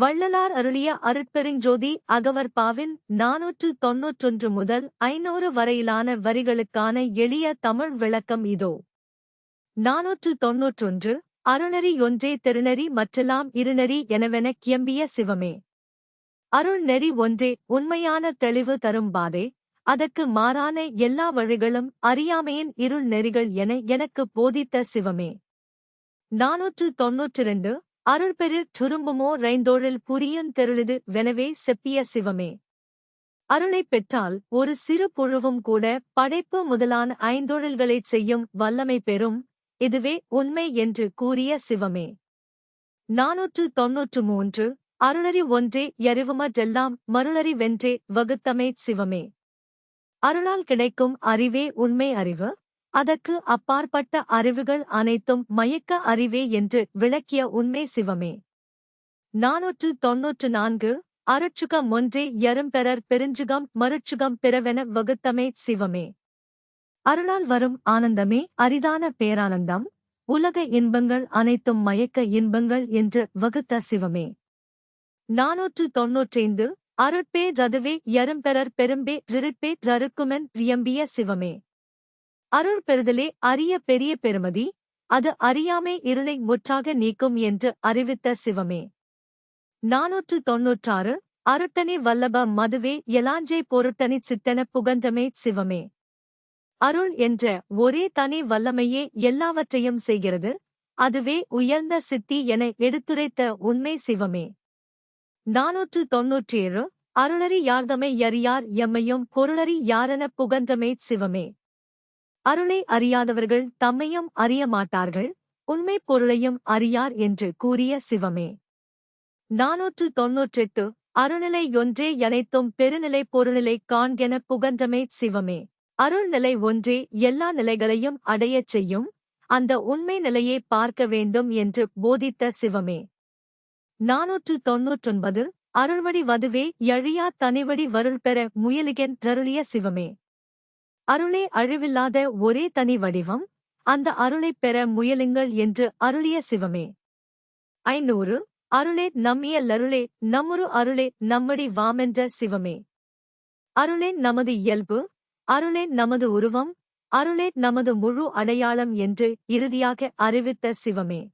வள்ளலார் அருளிய அருட்பெருஞ்சோதி அகவர் பாவின் நாநூற்று தொன்னூற்றொன்று முதல் ஐநூறு வரையிலான வரிகளுக்கான எளிய தமிழ் விளக்கம் இதோ. நாநூற்று தொன்னூற்றொன்று அருணரி ஒன்றே திருநெறி மற்றெல்லாம் இருநெறி எனவென கியம்பிய சிவமே. அருள் நெறி ஒன்றே உண்மையான தெளிவு தரும் பாதை அதற்கு மாறான எல்லா வழிகளும் அறியாமையின் இருள் நெறிகள் என எனக்கு போதித்த சிவமே. நாநூற்று தொன்னூற்றிரண்டு அருள்பெரு துரும்புமோ ரைந்தோழில் புரியுந் தெருளிது வெனவே செப்பிய சிவமே. அருளைப் பெற்றால் ஒரு சிறு புழுவும் கூட படைப்பு முதலான ஐந்தொழில்களைச் செய்யும் வல்லமை பெறும் இதுவே உண்மை என்று கூறிய சிவமே. நாநூற்று தொன்னூற்று மூன்று அருளறி ஒன்றே எறிவுமற்றெல்லாம் மருளறி வென்றே வகுத்தமே சிவமே. அருளால் கிடைக்கும் அறிவே உண்மை அறிவு. அதற்கு அப்பாற்பட்ட அறிவுகள் அனைத்தும் மயக்க அறிவே என்று விளக்கிய உண்மை சிவமே. நாநூற்று தொன்னூற்று நான்கு அருட்சுகம் ஒன்றே எறும்பெறர் பெருஞ்சுகம் மருட்சுகம் பிறவென வகுத்தமே சிவமே. அருளால் வரும் ஆனந்தமே அரிதான பேரானந்தம் உலக இன்பங்கள் அனைத்தும் மயக்க இன்பங்கள் என்று வகுத்த சிவமே. நாநூற்று தொன்னூற்றைந்து அருட்பே ஜதுவே எறும்பெறர் பெரும்பே ரிருட்பே ரருக்குமென் ரியம்பிய சிவமே. அருள் பெறுதலே அரிய பெரிய பெருமதி அது அறியாமை இருளை முற்றாக நீக்கும் என்று அறிவித்த சிவமே. நாநூற்று தொன்னூற்றாறு அருட்டனி வல்லப மதுவே எலாஞ்சை பொருட்டனி சித்தன புகன்றமே சிவமே. அருள் என்ற ஒரே தனி வல்லமையே எல்லாவற்றையும் செய்கிறது அதுவே உயர்ந்த சித்தி என எடுத்துரைத்த உண்மை சிவமே. நாநூற்று தொன்னூற்றேழு அருளறி யார்தமை யறியார் எம்மையும் பொருளறி யாரென புகன்றமே சிவமே. அருளை அறியாதவர்கள் தம்மையும் அறிய மாட்டார்கள் உண்மைப் பொருளையும் அறியார் என்று கூறிய சிவமே. நாநூற்று தொன்னூற்றெட்டு அருள்நிலை ஒன்றே அனைத்தும் பெருநிலை பொருநிலை காண்கென புகன்றமே சிவமே. அருள்நிலை ஒன்றே எல்லா நிலைகளையும் அடையச் செய்யும் அந்த உண்மை நிலையை பார்க்க வேண்டும் என்று போதித்த சிவமே. நாநூற்று தொன்னூற்றொன்பது அருள்வடி வதுவே எழியா தனிவடி வருள் பெற முயலுகென் தருளிய சிவமே. அருளே அழிவில்லாத ஒரே தனி வடிவம் அந்த அருளைப் பெற முயலுங்கள் என்று அருளிய சிவமே. ஐநூறு அருளே நம்மியல்லருளே நம்முரு அருளே நம்மடி வாமென்ற சிவமே. அருளே நமது இயல்பு அருளே நமது உருவம் அருளே நமது முழு அடையாளம் என்று இறுதியாக அறிவித்த சிவமே.